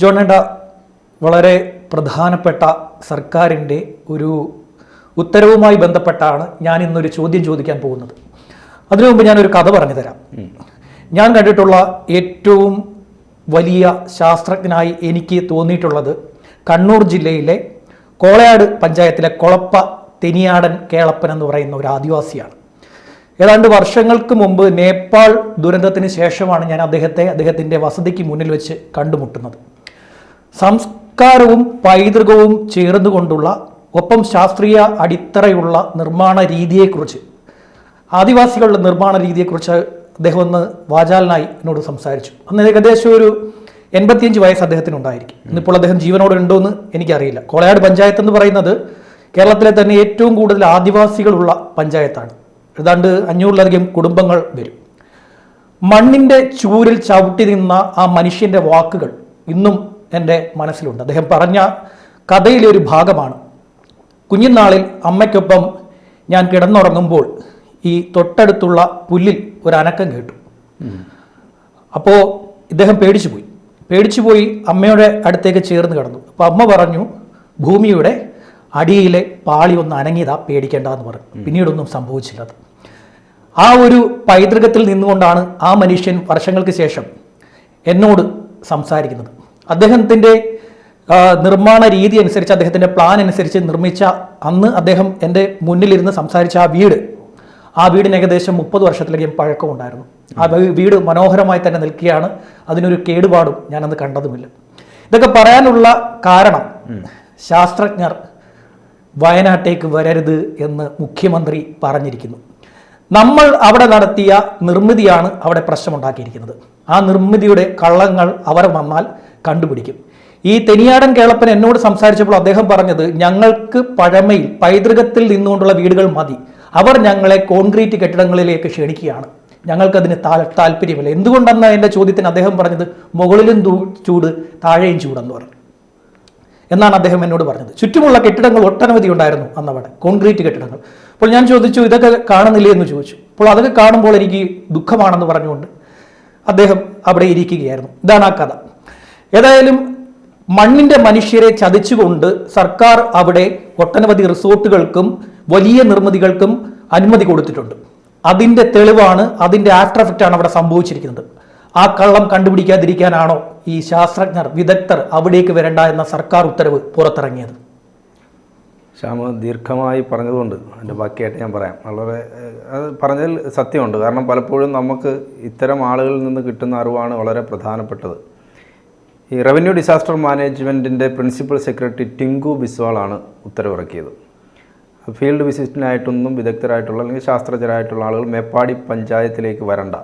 ജോണേട്ട വളരെ പ്രധാനപ്പെട്ട സർക്കാരിന്റെ ഒരു ഉത്തരവുമായി ബന്ധപ്പെട്ടാണ് ഞാൻ ഇന്നൊരു ചോദ്യം ചോദിക്കാൻ പോകുന്നത്. അതിനു മുമ്പ് ഞാനൊരു കഥ പറഞ്ഞു തരാം. ഞാൻ കണ്ടിട്ടുള്ള ഏറ്റവും വലിയ ശാസ്ത്രജ്ഞനായി എനിക്ക് തോന്നിയിട്ടുള്ളത് കണ്ണൂർ ജില്ലയിലെ കോളയാട് പഞ്ചായത്തിലെ കൊളപ്പ തെനിയാടൻ കേളപ്പൻ എന്ന് പറയുന്ന ഒരു ആദിവാസിയാണ്. ഏതാണ്ട് വർഷങ്ങൾക്ക് മുമ്പ് നേപ്പാൾ ദുരന്തത്തിന് ശേഷമാണ് ഞാൻ അദ്ദേഹത്തെ അദ്ദേഹത്തിന്റെ വസതിക്ക് മുന്നിൽ വെച്ച് കണ്ടുമുട്ടുന്നത്. സംസ്കാരവും പൈതൃകവും ചേർന്നുകൊണ്ടുള്ള ഒപ്പം ശാസ്ത്രീയ അടിത്തറയുള്ള നിർമ്മാണ രീതിയെക്കുറിച്ച്. ആദിവാസികളുടെ നിർമ്മാണ രീതിയെക്കുറിച്ച് അദ്ദേഹം ഒന്ന് വാചാലനായി എന്നോട് സംസാരിച്ചു. അന്ന് ഏകദേശം ഒരു എൺപത്തിയഞ്ച് വയസ്സ് അദ്ദേഹത്തിന് ഉണ്ടായിരിക്കും ഇന്നിപ്പോൾ അദ്ദേഹം ജീവനോടെ ഉണ്ടോ എന്ന് എനിക്കറിയില്ല. കോളയാട് പഞ്ചായത്ത് എന്ന് പറയുന്നത് കേരളത്തിലെ തന്നെ ഏറ്റവും കൂടുതൽ ആദിവാസികളുള്ള പഞ്ചായത്താണ്. ഏതാണ്ട് അഞ്ഞൂറിലധികം കുടുംബങ്ങൾ വരും. മണ്ണിന്റെ ചൂരിൽ ചവിട്ടി നിന്ന ആ മനുഷ്യന്റെ വാക്കുകൾ ഇന്നും എന്റെ മനസ്സിലുണ്ട്. അദ്ദേഹം പറഞ്ഞ കഥയിലെ ഒരു ഭാഗമാണ്. കുഞ്ഞുനാളിൽ അമ്മയ്ക്കൊപ്പം ഞാൻ കിടന്നുറങ്ങുമ്പോൾ ഈ തൊട്ടടുത്തുള്ള പുല്ലിൽ ഒരു അനക്കം കേട്ടു. അപ്പോൾ ഇദ്ദേഹം പേടിച്ചു പോയി. പേടിച്ചു പോയി അമ്മയുടെ അടുത്തേക്ക് ചേർന്ന് കിടന്നു. അപ്പോൾ അമ്മ പറഞ്ഞു ഭൂമിയുടെ അടിയിലെ പാളി ഒന്ന് അനങ്ങിയതാ പേടിക്കേണ്ട എന്ന് പറഞ്ഞു പിന്നീടൊന്നും സംഭവിച്ചില്ല അത്. ആ ഒരു പൈതൃകത്തിൽ നിന്നുകൊണ്ടാണ് ആ മനുഷ്യൻ വർഷങ്ങൾക്ക് ശേഷം എന്നോട് സംസാരിക്കുന്നത്. അദ്ദേഹത്തിന്റെ നിർമ്മാണ രീതി അനുസരിച്ച് അദ്ദേഹത്തിന്റെ പ്ലാൻ അനുസരിച്ച് നിർമ്മിച്ച അന്ന് അദ്ദേഹം എന്റെ മുന്നിലിരുന്ന് സംസാരിച്ച ആ വീട് ആ വീടിന് ഏകദേശം മുപ്പത് വർഷത്തിലധികം പഴക്കമുണ്ടായിരുന്നു. ആ വീട് മനോഹരമായി തന്നെ നിൽക്കുകയാണ്. അതിനൊരു കേടുപാടും ഞാനന്ന് കണ്ടതുമില്ല. ഇതൊക്കെ പറയാനുള്ള കാരണം ശാസ്ത്രജ്ഞർ വയനാട്ടേക്ക് വരരുത് എന്ന് മുഖ്യമന്ത്രി പറഞ്ഞിരിക്കുന്നു. നമ്മൾ അവിടെ നടത്തിയ നിർമ്മിതിയാണ് അവിടെ പ്രശ്നമുണ്ടാക്കിയിരിക്കുന്നത്. ആ നിർമ്മിതിയുടെ കള്ളങ്ങൾ അവർ വന്നാൽ കണ്ടുപിടിക്കും. ഈ തെനിയാടൻ കേളപ്പൻ എന്നോട് സംസാരിച്ചപ്പോൾ അദ്ദേഹം പറഞ്ഞത് ഞങ്ങൾക്ക് പഴമയിൽ പൈതൃകത്തിൽ നിന്നുകൊണ്ടുള്ള വീടുകൾ മതി. അവർ ഞങ്ങളെ കോൺക്രീറ്റ് കെട്ടിടങ്ങളിലേക്ക് ക്ഷണിക്കുകയാണ്. ഞങ്ങൾക്കതിന് താ താല്പര്യമില്ല എന്തുകൊണ്ടെന്ന എന്റെ ചോദ്യത്തിന് അദ്ദേഹം പറഞ്ഞത്? മുകളിലും ചൂട് താഴെയും ചൂടെന്ന് പറഞ്ഞു. എന്നാണ് അദ്ദേഹം എന്നോട് പറഞ്ഞത്. ചുറ്റുമുള്ള കെട്ടിടങ്ങൾ ഒട്ടനവധി ഉണ്ടായിരുന്നു അന്നവിടെ കോൺക്രീറ്റ് കെട്ടിടങ്ങൾ. അപ്പോൾ ഞാൻ ചോദിച്ചു ഇതൊക്കെ കാണുന്നില്ലേ? എന്ന് ചോദിച്ചു. അപ്പോൾ അതൊക്കെ കാണുമ്പോൾ എനിക്ക് ദുഃഖമാണെന്ന് പറഞ്ഞുകൊണ്ട് അദ്ദേഹം അവിടെ ഇരിക്കുകയായിരുന്നു. ഇതാണ് ആ കഥ. ഏതായാലും മണ്ണിന്റെ മനുഷ്യരെ ചതിച്ചുകൊണ്ട് സർക്കാർ അവിടെ ഒട്ടനവധി റിസോർട്ടുകൾക്കും വലിയ നിർമ്മിതികൾക്കും അനുമതി കൊടുത്തിട്ടുണ്ട്. അതിന്റെ തെളിവാണ് അതിന്റെ ആഫ്റ്റർ എഫക്റ്റ് ആണ് അവിടെ സംഭവിച്ചിരിക്കുന്നത്. ആ കള്ളം കണ്ടുപിടിക്കാതിരിക്കാനാണോ ഈ ശാസ്ത്രജ്ഞർ വിദഗ്ധർ അവിടേക്ക് വരണ്ട എന്ന സർക്കാർ ഉത്തരവ് പുറത്തിറങ്ങിയത്? ശ്യാമ ദീർഘമായി പറഞ്ഞതുകൊണ്ട് അതിന്റെ ബാക്കിയായിട്ട് ഞാൻ പറയാം. വളരെ അത് പറഞ്ഞതിൽ സത്യമുണ്ട്. കാരണം പലപ്പോഴും നമുക്ക് ഇത്തരം ആളുകളിൽ നിന്ന് കിട്ടുന്ന അറിവാണ് വളരെ പ്രധാനപ്പെട്ടത്. ഈ റവന്യൂ ഡിസാസ്റ്റർ മാനേജ്മെന്റിന്റെ പ്രിൻസിപ്പൽ സെക്രട്ടറി ടിങ്കു ബിസ്വാളാണ് ഉത്തരവിറക്കിയത്. ഫീൽഡ് വിസിറ്റിനായിട്ടൊന്നും വിദഗ്ധരായിട്ടുള്ള അല്ലെങ്കിൽ ശാസ്ത്രജ്ഞരായിട്ടുള്ള ആളുകൾ മേപ്പാടി പഞ്ചായത്തിലേക്ക് വരണ്ട.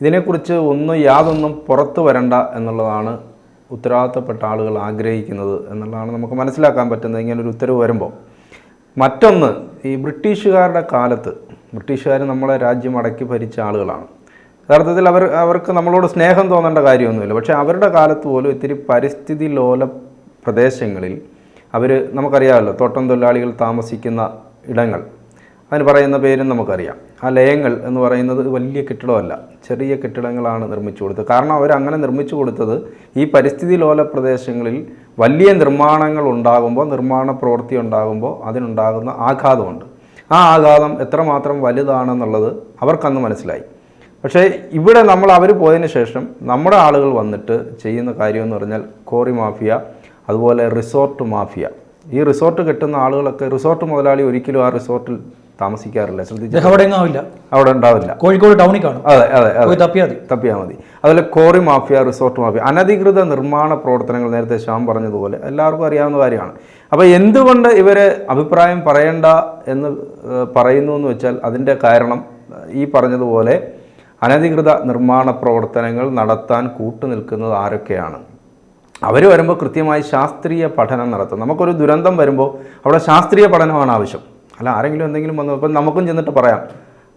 ഇതിനെക്കുറിച്ച് ഒന്നും യാതൊന്നും പുറത്തു വരണ്ട എന്നുള്ളതാണ് ഉത്തരവാദിത്തപ്പെട്ട ആളുകൾ ആഗ്രഹിക്കുന്നത് എന്നുള്ളതാണ് നമുക്ക് മനസ്സിലാക്കാൻ പറ്റുന്നത് ഇങ്ങനെ ഒരു ഉത്തരവ് വരുമ്പോൾ. മറ്റൊന്ന് ഈ ബ്രിട്ടീഷുകാരുടെ കാലത്ത് ബ്രിട്ടീഷുകാർ നമ്മളെ രാജ്യം അടക്കി ഭരിച്ച ആളുകളാണ്. യഥാർത്ഥത്തിൽ അവർ അവർക്ക് നമ്മളോട് സ്നേഹം തോന്നേണ്ട കാര്യമൊന്നുമില്ല. പക്ഷേ അവരുടെ കാലത്ത് പോലും ഇത്തിരി പരിസ്ഥിതി ലോല പ്രദേശങ്ങളിൽ അവർ നമുക്കറിയാമല്ലോ തോട്ടം തൊഴിലാളികൾ താമസിക്കുന്ന ഇടങ്ങൾ. അതിന് പറയുന്ന പേരും നമുക്കറിയാം. ആ ലയങ്ങൾ എന്ന് പറയുന്നത് വലിയ കെട്ടിടമല്ല ചെറിയ കെട്ടിടങ്ങളാണ് നിർമ്മിച്ചു കൊടുത്തത്. കാരണം അവർ അങ്ങനെ നിർമ്മിച്ചു കൊടുത്തത് ഈ പരിസ്ഥിതി ലോല പ്രദേശങ്ങളിൽ വലിയ നിർമ്മാണങ്ങൾ ഉണ്ടാകുമ്പോൾ നിർമ്മാണ പ്രവൃത്തി ഉണ്ടാകുമ്പോൾ അതിനുണ്ടാകുന്ന ആഘാതമുണ്ട്. ആ ആഘാതം എത്രമാത്രം വലുതാണെന്നുള്ളത് അവർക്കന്ന് മനസ്സിലായി. പക്ഷേ ഇവിടെ നമ്മൾ അവർ പോയതിന് ശേഷം നമ്മുടെ ആളുകൾ വന്നിട്ട് ചെയ്യുന്ന കാര്യമെന്ന് പറഞ്ഞാൽ കോറി മാഫിയ അതുപോലെ റിസോർട്ട് മാഫിയ. ഈ റിസോർട്ട് കെട്ടുന്ന ആളുകളൊക്കെ റിസോർട്ട് മുതലാളി ഒരിക്കലും ആ റിസോർട്ടിൽ താമസിക്കാറില്ല. ശ്രദ്ധിച്ചു? അവിടെ എങ്ങാവില്ല? അവിടെ ഉണ്ടാവില്ല. കോഴിക്കോട് ടൗണിൽ കാണും. അതെ അതെ അതെ. പോയി തപ്പിയാൽ തപ്പിയാൽ മതി. അതുപോലെ കോറി മാഫിയ റിസോർട്ട് മാഫിയ അനധികൃത നിർമ്മാണ പ്രവർത്തനങ്ങൾ നേരത്തെ ശ്യാം പറഞ്ഞതുപോലെ എല്ലാവർക്കും അറിയാവുന്ന കാര്യമാണ്. അപ്പോൾ എന്തുകൊണ്ട് ഇവർ അഭിപ്രായം പറയണ്ട എന്ന് പറയുന്നു എന്ന് വെച്ചാൽ അതിന്റെ കാരണം ഈ പറഞ്ഞതുപോലെ അനധികൃത നിർമ്മാണ പ്രവർത്തനങ്ങൾ നടത്താൻ കൂട്ടുനിൽക്കുന്നത് ആരൊക്കെയാണ്? അവർ വരുമ്പോൾ കൃത്യമായി ശാസ്ത്രീയ പഠനം നടത്തും. നമുക്കൊരു ദുരന്തം വരുമ്പോൾ അവിടെ ശാസ്ത്രീയ പഠനമാണ് ആവശ്യം. അല്ല ആരെങ്കിലും എന്തെങ്കിലും വന്നു ഇപ്പം നമുക്കും ചെന്നിട്ട് പറയാം.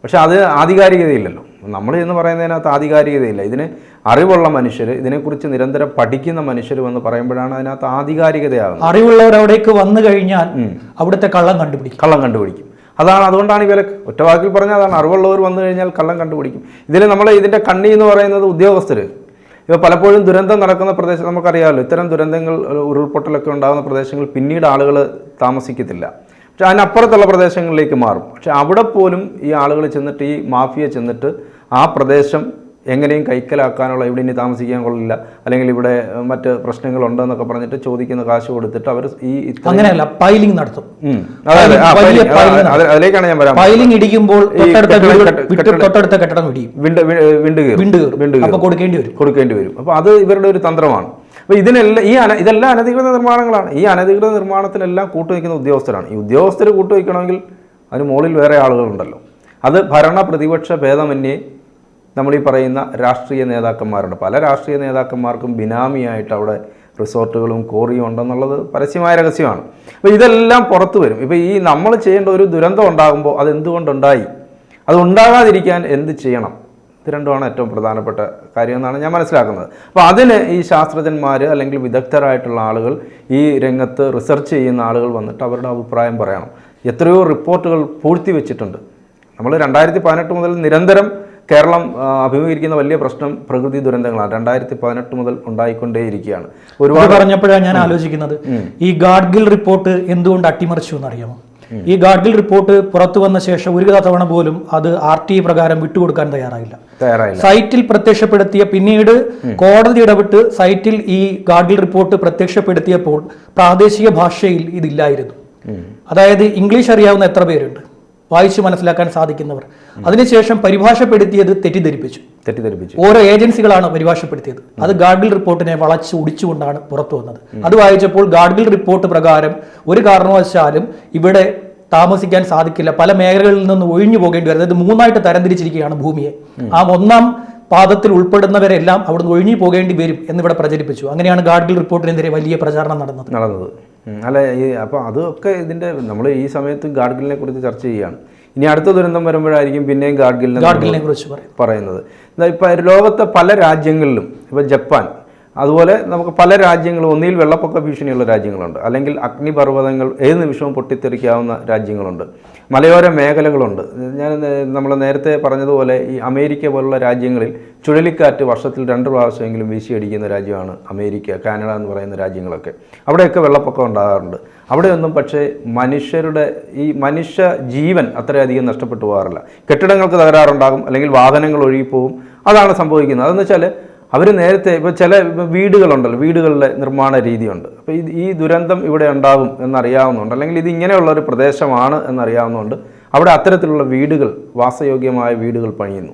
പക്ഷെ അത് ആധികാരികതയില്ലല്ലോ. നമ്മൾ എന്ന് പറയുന്നതിനകത്ത് ആധികാരികതയില്ല. ഇതിന് അറിവുള്ള മനുഷ്യർ ഇതിനെക്കുറിച്ച് നിരന്തരം പഠിക്കുന്ന മനുഷ്യർ വന്ന് പറയുമ്പോഴാണ് അതിനകത്ത് ആധികാരികതയാകുന്നത് അറിവുള്ളവർ അവിടേക്ക് വന്നു കഴിഞ്ഞാൽ അവിടുത്തെ കള്ളം കണ്ടുപിടിക്കും. കള്ളം കണ്ടുപിടിക്കും. അതാണ് അതുകൊണ്ടാണ് ഇവരെ ഒറ്റവാക്കിൽ പറഞ്ഞാൽ അതാണ്. അറിവുള്ളവർ വന്നു കഴിഞ്ഞാൽ കള്ളം കണ്ടുപിടിക്കും. ഇതിൽ നമ്മൾ ഇതിന്റെ കണ്ണി എന്ന് പറയുന്നത് ഉദ്യോഗസ്ഥർ ഇപ്പോൾ പലപ്പോഴും ദുരന്തം നടക്കുന്ന പ്രദേശം നമുക്കറിയാമല്ലോ. ഇത്തരം ദുരന്തങ്ങൾ ഉരുൾപൊട്ടലൊക്കെ ഉണ്ടാകുന്ന പ്രദേശങ്ങളിൽ പിന്നീട് ആളുകൾ താമസിക്കത്തില്ല. പക്ഷെ അതിനപ്പുറത്തുള്ള പ്രദേശങ്ങളിലേക്ക് മാറും. പക്ഷെ അവിടെ പോലും ഈ ആളുകൾ ചെന്നിട്ട് ഈ മാഫിയ ചെന്നിട്ട് ആ പ്രദേശം എങ്ങനെയും കൈക്കലാക്കാനുള്ള ഇവിടെ ഇനി താമസിക്കാൻ കൊള്ളില്ല അല്ലെങ്കിൽ ഇവിടെ മറ്റ് പ്രശ്നങ്ങളുണ്ടെന്നൊക്കെ പറഞ്ഞിട്ട് ചോദിക്കുന്ന കാശ് കൊടുത്തിട്ട് അവർ ഈ അങ്ങനെയല്ല പൈലിംഗ് നടത്തും. അതിലേക്കാണ് ഞാൻ പറയാം പൈലിംഗ് ഇടിക്കുമ്പോൾ തൊട്ടടുത്ത കെട്ടിട- ഇടിയും. അപ്പൊ കൊടുക്കേണ്ടി വരും. കൊടുക്കേണ്ടി വരും. അപ്പോൾ അത് ഇവരുടെ ഒരു തന്ത്രമാണ്. അപ്പോൾ ഇതിനെല്ലാം ഈ അന ഇതെല്ലാം അനധികൃത നിർമ്മാണങ്ങളാണ്. ഈ അനധികൃത നിർമ്മാണത്തിലെല്ലാം കൂട്ടുവയ്ക്കുന്ന ഉദ്യോഗസ്ഥരാണ്. ഈ ഉദ്യോഗസ്ഥർ കൂട്ടുവയ്ക്കണമെങ്കിൽ അതിന് മുകളിൽ വേറെ ആളുകളുണ്ടല്ലോ. അത് ഭരണ പ്രതിപക്ഷ ഭേദമന്യേ നമ്മൾ ഈ പറയുന്ന രാഷ്ട്രീയ നേതാക്കന്മാരുണ്ട്. പല രാഷ്ട്രീയ നേതാക്കന്മാർക്കും ബിനാമിയായിട്ട് അവിടെ റിസോർട്ടുകളും കോറിയും ഉണ്ടെന്നുള്ളത് പരസ്യമായ രഹസ്യമാണ്. അപ്പോൾ ഇതെല്ലാം പുറത്തു വരും. ഇപ്പോൾ ഈ നമ്മൾ ചെയ്യേണ്ട ഒരു ദുരന്തം ഉണ്ടാകുമ്പോൾ അതെന്തുകൊണ്ടുണ്ടായി അത് ഉണ്ടാകാതിരിക്കാൻ എന്ത് ചെയ്യണം? ഇത് രണ്ടുമാണ് ഏറ്റവും പ്രധാനപ്പെട്ട കാര്യം എന്നാണ് ഞാൻ മനസ്സിലാക്കുന്നത്. അപ്പോൾ അതിന് ഈ ശാസ്ത്രജ്ഞന്മാർ അല്ലെങ്കിൽ വിദഗ്ധരായിട്ടുള്ള ആളുകൾ ഈ രംഗത്ത് റിസർച്ച് ചെയ്യുന്ന ആളുകൾ വന്നിട്ട് അവരുടെ അഭിപ്രായം പറയണം. എത്രയോ റിപ്പോർട്ടുകൾ പൂഴ്ത്തി വെച്ചിട്ടുണ്ട്. നമ്മൾ രണ്ടായിരത്തി പതിനെട്ട് മുതൽ നിരന്തരം കേരളം അഭിമുഖീകരിക്കുന്ന വലിയ പ്രശ്നം പ്രകൃതി ദുരന്തങ്ങളാണ്. രണ്ടായിരത്തി പതിനെട്ട് മുതൽ ഉണ്ടായിക്കൊണ്ടേയിരിക്കുകയാണ്. ഒരുപാട് പറഞ്ഞപ്പോഴാണ് ഞാൻ ആലോചിക്കുന്നത്. ഈ ഗാഡ്ഗിൽ റിപ്പോർട്ട് എന്തുകൊണ്ട് അട്ടിമറിച്ചു എന്നറിയാമോ? ഈ ഗാഡ്ഗിൽ റിപ്പോർട്ട് പുറത്തു വന്ന ശേഷം ഒരു തവണ പോലും അത് ആർ ടി പ്രകാരം വിട്ടുകൊടുക്കാൻ തയ്യാറായില്ല. സൈറ്റിൽ പ്രത്യക്ഷപ്പെടുത്തിയ പിന്നീട് കോടതി ഇടപെട്ട് സൈറ്റിൽ ഈ ഗാഡ്ഗിൽ റിപ്പോർട്ട് പ്രത്യക്ഷപ്പെടുത്തിയപ്പോൾ പ്രാദേശിക ഭാഷയിൽ ഇതില്ലായിരുന്നു. അതായത് ഇംഗ്ലീഷ് അറിയാവുന്ന എത്ര പേരുണ്ട്? വായിച്ചു മനസ്സിലാക്കാൻ സാധിക്കുന്നവർ. അതിനുശേഷം പരിഭാഷപ്പെടുത്തിയത് തെറ്റിദ്ധരിപ്പിച്ചു. തെറ്റിദ്ധരിപ്പിച്ചു. ഓരോ ഏജൻസികളാണ് പരിഭാഷപ്പെടുത്തിയത്. അത് ഗാഡ്ഗിൽ റിപ്പോർട്ടിനെ വളച്ച് ഒടിച്ചുകൊണ്ടാണ് പുറത്തു വന്നത്. അത് വായിച്ചപ്പോൾ ഗാഡ്ഗിൽ റിപ്പോർട്ട് പ്രകാരം ഒരു കാരണവശാലും ഇവിടെ താമസിക്കാൻ സാധിക്കില്ല. പല മേഖലകളിൽ നിന്ന് ഒഴിഞ്ഞു പോകേണ്ടി വരുന്നത് മൂന്നായിട്ട് തരംതിരിച്ചിരിക്കുകയാണ് ഭൂമിയെ. ആ ഒന്നാം പാദത്തിൽ ഉൾപ്പെടുന്നവരെല്ലാം അവിടുന്ന് ഒഴിഞ്ഞു പോകേണ്ടി വരും എന്നിവിടെ പ്രചരിപ്പിച്ചു. അങ്ങനെയാണ് ഗാഡ്ഗിൽ റിപ്പോർട്ടിനെതിരെ വലിയ പ്രചാരണം നടന്നത്. നടന്നത്. അല്ല ഈ അപ്പോൾ അതൊക്കെ ഇതിന്റെ നമ്മൾ ഈ സമയത്ത് ഗാഡ്ഗിലിനെ കുറിച്ച് ചർച്ച ചെയ്യുകയാണ് ഇനി അടുത്ത ദുരന്തം വരുമ്പോഴായിരിക്കും പിന്നെയും ഗാഡ്ഗിലിനെ ഗാഡ്ഗിലിനെ കുറിച്ച് പറയും. പറയുന്നത്. എന്താ ഇപ്പം ലോകത്തെ പല രാജ്യങ്ങളിലും ഇപ്പോൾ ജപ്പാൻ അതുപോലെ നമുക്ക് പല രാജ്യങ്ങളും ഒന്നിൽ വെള്ളപ്പൊക്ക ഭീഷണിയുള്ള രാജ്യങ്ങളുണ്ട്. അല്ലെങ്കിൽ അഗ്നിപർവതങ്ങൾ ഏത് നിമിഷവും പൊട്ടിത്തെറിക്കാവുന്ന രാജ്യങ്ങളുണ്ട്. മലയോര മേഖലകളുണ്ട്. ഞാൻ നമ്മൾ നേരത്തെ പറഞ്ഞതുപോലെ ഈ അമേരിക്ക പോലുള്ള രാജ്യങ്ങളിൽ ചുഴലിക്കാറ്റ് വർഷത്തിൽ രണ്ട് പ്രാവശ്യമെങ്കിലും വീശിയടിക്കുന്ന രാജ്യമാണ് അമേരിക്ക കാനഡ എന്ന് പറയുന്ന രാജ്യങ്ങളൊക്കെ. അവിടെയൊക്കെ വെള്ളപ്പൊക്കം ഉണ്ടാകാറുണ്ട്. അവിടെയൊന്നും പക്ഷേ മനുഷ്യരുടെ ഈ മനുഷ്യ ജീവൻ അത്രയധികം നഷ്ടപ്പെട്ടു പോകാറില്ല. കെട്ടിടങ്ങൾക്ക് തകരാറുണ്ടാകും അല്ലെങ്കിൽ വാഹനങ്ങൾ ഒഴുകിപ്പോവും അതാണ് സംഭവിക്കുന്നത്. അതെന്ന് വെച്ചാൽ അവർ നേരത്തെ ഇപ്പോൾ ചില വീടുകളുണ്ടല്ലോ വീടുകളിലെ നിർമ്മാണ രീതിയുണ്ട്. അപ്പോൾ ഇത് ഈ ദുരന്തം ഇവിടെ ഉണ്ടാവും എന്നറിയാവുന്നതുകൊണ്ട് അല്ലെങ്കിൽ ഇത് ഇങ്ങനെയുള്ള ഒരു പ്രദേശമാണ് എന്നറിയാവുന്നതുകൊണ്ട് അവിടെ അത്തരത്തിലുള്ള വീടുകൾ വാസയോഗ്യമായ വീടുകൾ പണിയുന്നു.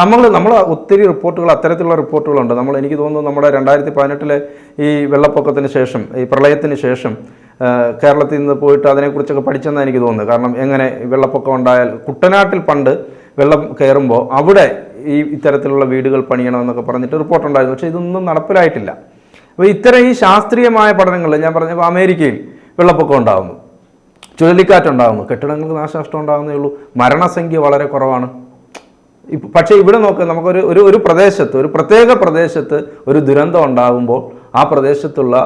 നമ്മൾ നമ്മൾ ഒത്തിരി റിപ്പോർട്ടുകൾ അത്തരത്തിലുള്ള റിപ്പോർട്ടുകളുണ്ട്. നമ്മൾ എനിക്ക് തോന്നുന്നു നമ്മുടെ രണ്ടായിരത്തി പതിനെട്ടിലെ ഈ വെള്ളപ്പൊക്കത്തിന് ശേഷം ഈ പ്രളയത്തിന് ശേഷം കേരളത്തിൽ നിന്ന് പോയിട്ട് അതിനെക്കുറിച്ചൊക്കെ പഠിച്ചെന്നാണ് എനിക്ക് തോന്നുന്നത്. കാരണം എങ്ങനെ വെള്ളപ്പൊക്കം ഉണ്ടായാൽ കുട്ടനാട്ടിൽ പണ്ട് വെള്ളം കയറുമ്പോൾ അവിടെ ഈ ഇത്തരത്തിലുള്ള വീടുകൾ പണിയണമെന്നൊക്കെ പറഞ്ഞിട്ട് റിപ്പോർട്ടുണ്ടായിരുന്നു പക്ഷേ ഇതൊന്നും നടപ്പിലായിട്ടില്ല. അപ്പോൾ ഇത്തരം ഈ ശാസ്ത്രീയമായ പഠനങ്ങൾ ഞാൻ പറഞ്ഞപ്പോൾ അമേരിക്കയിൽ വെള്ളപ്പൊക്കം ഉണ്ടാകുന്നു ചുഴലിക്കാറ്റുണ്ടാകുന്നു കെട്ടിടങ്ങൾക്ക് നാശനഷ്ടം ഉണ്ടാകുന്നേ ഉള്ളൂ. മരണസംഖ്യ വളരെ കുറവാണ്. പക്ഷേ ഇവിടെ നോക്ക് നമുക്കൊരു ഒരു ഒരു പ്രദേശത്ത് ഒരു പ്രത്യേക പ്രദേശത്ത് ഒരു ദുരന്തം ഉണ്ടാകുമ്പോൾ ആ പ്രദേശത്തുള്ള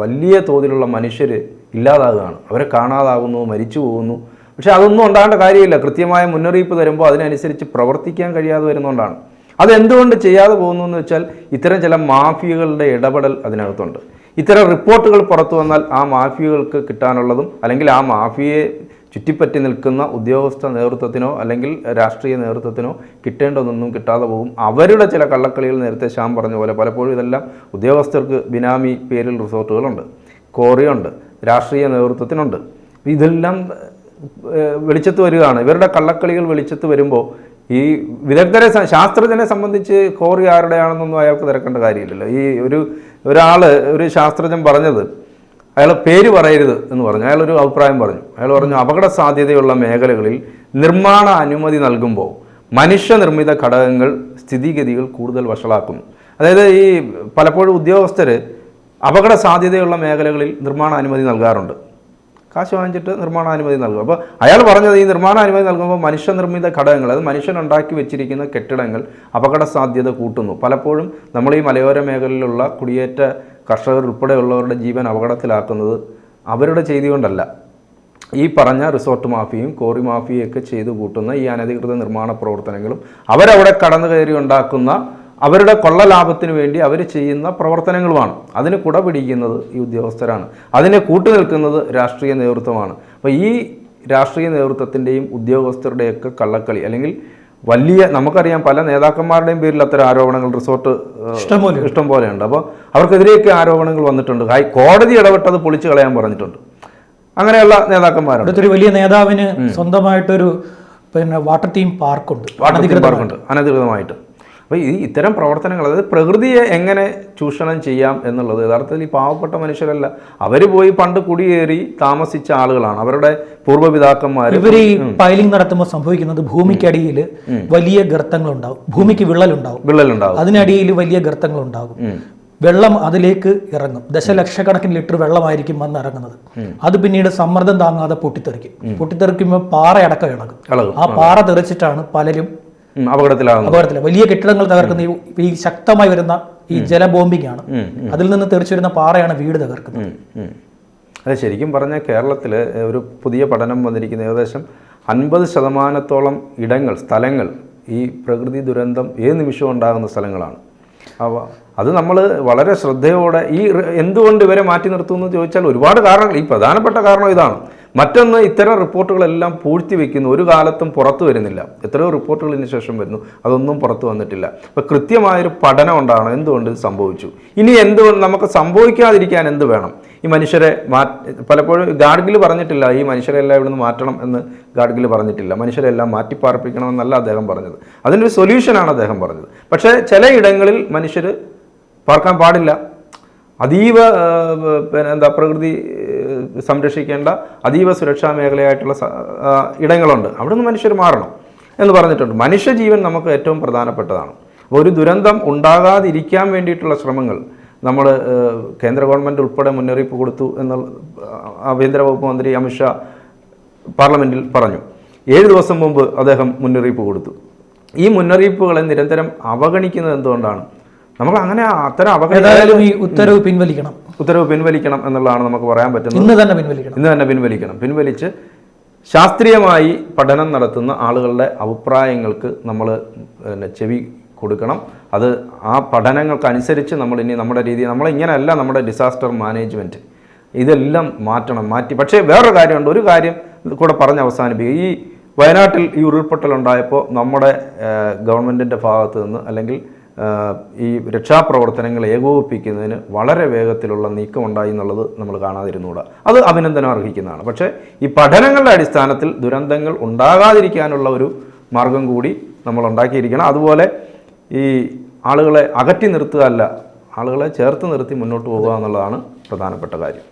വലിയ തോതിലുള്ള മനുഷ്യർ ഇല്ലാതാകുകയാണ്. അവരെ കാണാതാകുന്നു മരിച്ചു പോകുന്നു. പക്ഷേ അതൊന്നും ഉണ്ടാകേണ്ട കാര്യമില്ല. കൃത്യമായ മുന്നറിയിപ്പ് തരുമ്പോൾ അതിനനുസരിച്ച് പ്രവർത്തിക്കാൻ കഴിയാതെ വരുന്നതുകൊണ്ടാണ് അതെന്തുകൊണ്ട് ചെയ്യാതെ പോകുന്നു എന്ന് വെച്ചാൽ ഇത്തരം ചില മാഫിയകളുടെ ഇടപെടൽ അതിനകത്തുണ്ട്. ഇത്തരം റിപ്പോർട്ടുകൾ പുറത്തു വന്നാൽ ആ മാഫിയകൾക്ക് കിട്ടാനുള്ളതും അല്ലെങ്കിൽ ആ മാഫിയയെ ചുറ്റിപ്പറ്റി നിൽക്കുന്ന ഉദ്യോഗസ്ഥ നേതൃത്വത്തിനോ അല്ലെങ്കിൽ രാഷ്ട്രീയ നേതൃത്വത്തിനോ കിട്ടേണ്ടതൊന്നും കിട്ടാതെ പോകും. അവരുടെ ചില കള്ളക്കളികൾ നേരത്തെ ശ്യാം പറഞ്ഞ പോലെ പലപ്പോഴും ഇതെല്ലാം ഉദ്യോഗസ്ഥർക്ക് ബിനാമി പേരിൽ റിസോർട്ടുകളുണ്ട്. കോറിയുണ്ട്. രാഷ്ട്രീയ നേതൃത്വത്തിനുണ്ട്. ഇതെല്ലാം വെളിച്ചത്ത് വരികയാണ്. ഇവരുടെ കള്ളക്കളികൾ വെളിച്ചത്ത് വരുമ്പോൾ ഈ വിദഗ്ധരെ ശാസ്ത്രജ്ഞനെ സംബന്ധിച്ച് കോറി ആരുടെയാണെന്നൊന്നും അയാൾക്ക് തിരക്കേണ്ട കാര്യമില്ലല്ലോ. ഈ ഒരു ഒരാൾ ഒരു ശാസ്ത്രജ്ഞൻ പറഞ്ഞത് അയാൾ പേര് പറയരുത് എന്ന് പറഞ്ഞു. അയാൾ ഒരു അഭിപ്രായം പറഞ്ഞു. അയാൾ പറഞ്ഞു അപകട സാധ്യതയുള്ള മേഖലകളിൽ നിർമ്മാണ അനുമതി നൽകുമ്പോൾ മനുഷ്യനിർമ്മിത ഘടകങ്ങൾ സ്ഥിതിഗതികൾ കൂടുതൽ വഷളാക്കുന്നു. അതായത് ഈ പലപ്പോഴും ഉദ്യോഗസ്ഥർ അപകട സാധ്യതയുള്ള മേഖലകളിൽ നിർമ്മാണ അനുമതി നൽകാറുണ്ട്. കാശ് വാങ്ങിച്ചിട്ട് നിർമ്മാണാനുമതി നൽകും. അപ്പോൾ അയാൾ പറഞ്ഞത് ഈ നിർമ്മാണാനുമതി നൽകുമ്പോൾ മനുഷ്യനിർമ്മിത ഘടകങ്ങൾ അത് മനുഷ്യനുണ്ടാക്കി വെച്ചിരിക്കുന്ന കെട്ടിടങ്ങൾ അപകട സാധ്യത കൂട്ടുന്നു. പലപ്പോഴും നമ്മൾ ഈ മലയോര മേഖലയിലുള്ള കുടിയേറ്റ കർഷകർ ഉൾപ്പെടെയുള്ളവരുടെ ജീവൻ അപകടത്തിലാക്കുന്നത് അവരുടെ ചെയ്തി കൊണ്ടല്ല. ഈ പറഞ്ഞ റിസോർട്ട് മാഫിയും കോറി മാഫിയും ഒക്കെ ചെയ്തു കൂട്ടുന്ന ഈ അനധികൃത നിർമ്മാണ പ്രവർത്തനങ്ങളും അവരവിടെ കടന്നു കയറി ഉണ്ടാക്കുന്ന അവരുടെ കൊള്ള ലാഭത്തിന് വേണ്ടി അവർ ചെയ്യുന്ന പ്രവർത്തനങ്ങളുമാണ്. അതിന് കുട പിടിക്കുന്നത് ഈ ഉദ്യോഗസ്ഥരാണ്. അതിനെ കൂട്ടുനിൽക്കുന്നത് രാഷ്ട്രീയ നേതൃത്വമാണ്. അപ്പോൾ ഈ രാഷ്ട്രീയ നേതൃത്വത്തിന്റെയും ഉദ്യോഗസ്ഥരുടെയൊക്കെ കള്ളക്കളി അല്ലെങ്കിൽ വലിയ നമുക്കറിയാം പല നേതാക്കന്മാരുടെയും പേരിൽ അത്തരം ആരോപണങ്ങൾ റിസോർട്ട് ഇഷ്ടം ഇഷ്ടംപോലെ ഇഷ്ടം പോലെയുണ്ട്. അപ്പോൾ അവർക്കെതിരെയൊക്കെ ആരോപണങ്ങൾ വന്നിട്ടുണ്ട്. ഹൈ കോടതി ഇടപെട്ടത് പൊളിച്ചു കളയാൻ പറഞ്ഞിട്ടുണ്ട്. അങ്ങനെയുള്ള നേതാക്കന്മാരുണ്ട്. ഒരു വലിയ നേതാവിന് സ്വന്തമായിട്ടൊരു പിന്നെ വാട്ടർ തീം പാർക്കുണ്ട്. അനധികൃതമായിട്ട്. അപ്പോൾ ഈ ഇത്തരം പ്രവർത്തനങ്ങൾ അതായത് പ്രകൃതിയെ എങ്ങനെ ചൂഷണം ചെയ്യാം എന്നുള്ളത് യഥാർത്ഥത്തിൽ ഈ പാവപ്പെട്ട മനുഷ്യരല്ല. അവർ പോയി പണ്ട് കുടിയേറി താമസിച്ച ആളുകളാണ്. അവരുടെ പൂർവപിതാക്കന്മാർ ഇവർ ഈ പൈലിംഗ് നടത്തുമ്പോൾ സംഭവിക്കുന്നത് ഭൂമിക്കടിയിൽ വലിയ ഗർത്തങ്ങൾ ഉണ്ടാവും ഭൂമിക്ക് വിള്ളലുണ്ടാവും. വിള്ളലുണ്ടാവും. അതിനടിയിൽ വലിയ ഗർത്തങ്ങൾ ഉണ്ടാകും വെള്ളം അതിലേക്ക് ഇറങ്ങും. ദശലക്ഷക്കണക്കിന് ലിറ്റർ വെള്ളമായിരിക്കും വന്ന് ഇറങ്ങുന്നത്. അത് പിന്നീട് സമ്മർദ്ദം താങ്ങാതെ പൊട്ടിത്തെറിക്കും. പൊട്ടിത്തെറിക്കുമ്പോൾ പാറ അടക്കം ഇളകും. ആ. പാറ തെറിച്ചിട്ടാണ് പലരും ഉം, അപകടത്തിൽ വലിയ കെട്ടിടങ്ങൾ തകർക്കുന്ന ഈ- ശക്തമായി വരുന്ന ഈ ജലബോംബിംഗ് ആണ് അതിൽ നിന്ന് തെറിച്ചു വരുന്ന പാറയാണ് വീട് തകർക്കുന്നത്. ഉം. ശരിക്കും പറഞ്ഞാൽ കേരളത്തിൽ ഒരു പുതിയ പഠനം വന്നിരിക്കുന്ന ഏകദേശം അൻപത് ശതമാനത്തോളം ഇടങ്ങൾ സ്ഥലങ്ങൾ ഈ പ്രകൃതി ദുരന്തം ഏത് നിമിഷവും ഉണ്ടാകുന്ന സ്ഥലങ്ങളാണ്. അപ്പോൾ അത് നമ്മൾ വളരെ ശ്രദ്ധയോടെ ഈ എന്തുകൊണ്ട് ഇവരെ മാറ്റി നിർത്തുമെന്ന് ചോദിച്ചാൽ ഒരുപാട് കാരണങ്ങൾ. ഈ പ്രധാനപ്പെട്ട കാരണം ഇതാണ്. മറ്റൊന്ന് ഇത്തരം റിപ്പോർട്ടുകളെല്ലാം പൂഴ്ത്തി വെക്കുന്നു. ഒരു കാലത്തും പുറത്തു വരുന്നില്ല. എത്രയോ റിപ്പോർട്ടുകൾ ഇതിന് ശേഷം വരുന്നു. അതൊന്നും പുറത്തു വന്നിട്ടില്ല. അപ്പോൾ കൃത്യമായൊരു പഠനം ഉണ്ടാകണം എന്തുകൊണ്ട് സംഭവിച്ചു? ഇനി എന്തുകൊണ്ട് നമുക്ക് സംഭവിക്കാതിരിക്കാൻ എന്ത് വേണം? ഈ മനുഷ്യരെ മാ പലപ്പോഴും ഗാഡ്ഗിൽ പറഞ്ഞിട്ടില്ല. ഈ മനുഷ്യരെല്ലാം ഇവിടുന്ന് മാറ്റണം എന്ന് ഗാഡ്ഗിൽ പറഞ്ഞിട്ടില്ല. മനുഷ്യരെല്ലാം മാറ്റിപ്പാർപ്പിക്കണമെന്നല്ല അദ്ദേഹം പറഞ്ഞത്. അതിനൊരു സൊല്യൂഷനാണ് അദ്ദേഹം പറഞ്ഞത്. പക്ഷേ ചിലയിടങ്ങളിൽ മനുഷ്യർ പാർക്കാൻ പാടില്ല. അതീവ പിന്നെ എന്താ പ്രകൃതി സംരക്ഷിക്കേണ്ട അതീവ സുരക്ഷാ മേഖലയായിട്ടുള്ള ഇടങ്ങളുണ്ട്. അവിടെ നിന്ന് മനുഷ്യർ മാറണം എന്ന് പറഞ്ഞിട്ടുണ്ട്. മനുഷ്യജീവൻ നമുക്ക് ഏറ്റവും പ്രധാനപ്പെട്ടതാണ്. ഒരു ദുരന്തം ഉണ്ടാകാതിരിക്കാൻ വേണ്ടിയിട്ടുള്ള ശ്രമങ്ങൾ നമ്മൾ കേന്ദ്ര ഗവൺമെന്റ് ഉൾപ്പെടെ മുന്നറിയിപ്പ് കൊടുത്തു എന്നുള്ള ആ, ആഭ്യന്തര വകുപ്പ് മന്ത്രി അമിത്ഷാ പാർലമെന്റിൽ പറഞ്ഞു. ഏഴ് ദിവസം മുമ്പ് അദ്ദേഹം മുന്നറിയിപ്പ് കൊടുത്തു. ഈ മുന്നറിയിപ്പുകളെ നിരന്തരം അവഗണിക്കുന്നത് എന്തുകൊണ്ടാണ്? നമുക്ക് അങ്ങനെ അത്തരം അവഗണന ഈ ഉത്തരവ് പിൻവലിക്കണം. ഉത്തരവ് പിൻവലിക്കണം എന്നുള്ളതാണ് നമുക്ക് പറയാൻ പറ്റുന്നത്. ഇന്ന് തന്നെ പിൻവലിക്കണം. ഇന്ന് തന്നെ പിൻവലിക്കണം. പിൻവലിച്ച് ശാസ്ത്രീയമായി പഠനം നടത്തുന്ന ആളുകളുടെ അഭിപ്രായങ്ങൾക്ക് നമ്മൾ പിന്നെ ചെവി കൊടുക്കണം. അത് ആ പഠനങ്ങൾക്കനുസരിച്ച് നമ്മൾ ഇനി നമ്മുടെ രീതി നമ്മളിങ്ങനെയല്ല നമ്മുടെ ഡിസാസ്റ്റർ മാനേജ്മെന്റ് ഇതെല്ലാം മാറ്റണം മാറ്റി. പക്ഷേ വേറൊരു കാര്യമുണ്ട്. ഒരു കാര്യം കൂടെ പറഞ്ഞ് അവസാനിപ്പിക്കുക. ഈ വയനാട്ടിൽ ഈ ഉരുൾപൊട്ടലുണ്ടായപ്പോൾ നമ്മുടെ ഗവൺമെന്റിന്റെ ഭാഗത്ത് നിന്ന് അല്ലെങ്കിൽ ഈ രക്ഷാപ്രവർത്തനങ്ങൾ ഏകോപിപ്പിക്കുന്നതിന് വളരെ വേഗത്തിലുള്ള നീക്കം ഉണ്ടായി എന്നുള്ളത് നമ്മൾ കാണാതിരുന്നുകൂടാ അത് അഭിനന്ദനം അർഹിക്കുന്നതാണ്. പക്ഷേ ഈ പഠനങ്ങളുടെ അടിസ്ഥാനത്തിൽ ദുരന്തങ്ങൾ ഉണ്ടാകാതിരിക്കാനുള്ള ഒരു മാർഗം കൂടി നമ്മൾ ഉണ്ടാക്കിയിരിക്കണം. അതുപോലെ ഈ ആളുകളെ അകറ്റി നിർത്തുക അല്ല ആളുകളെ ചേർത്ത് നിർത്തി മുന്നോട്ട് പോകുക എന്നുള്ളതാണ് പ്രധാനപ്പെട്ട കാര്യം.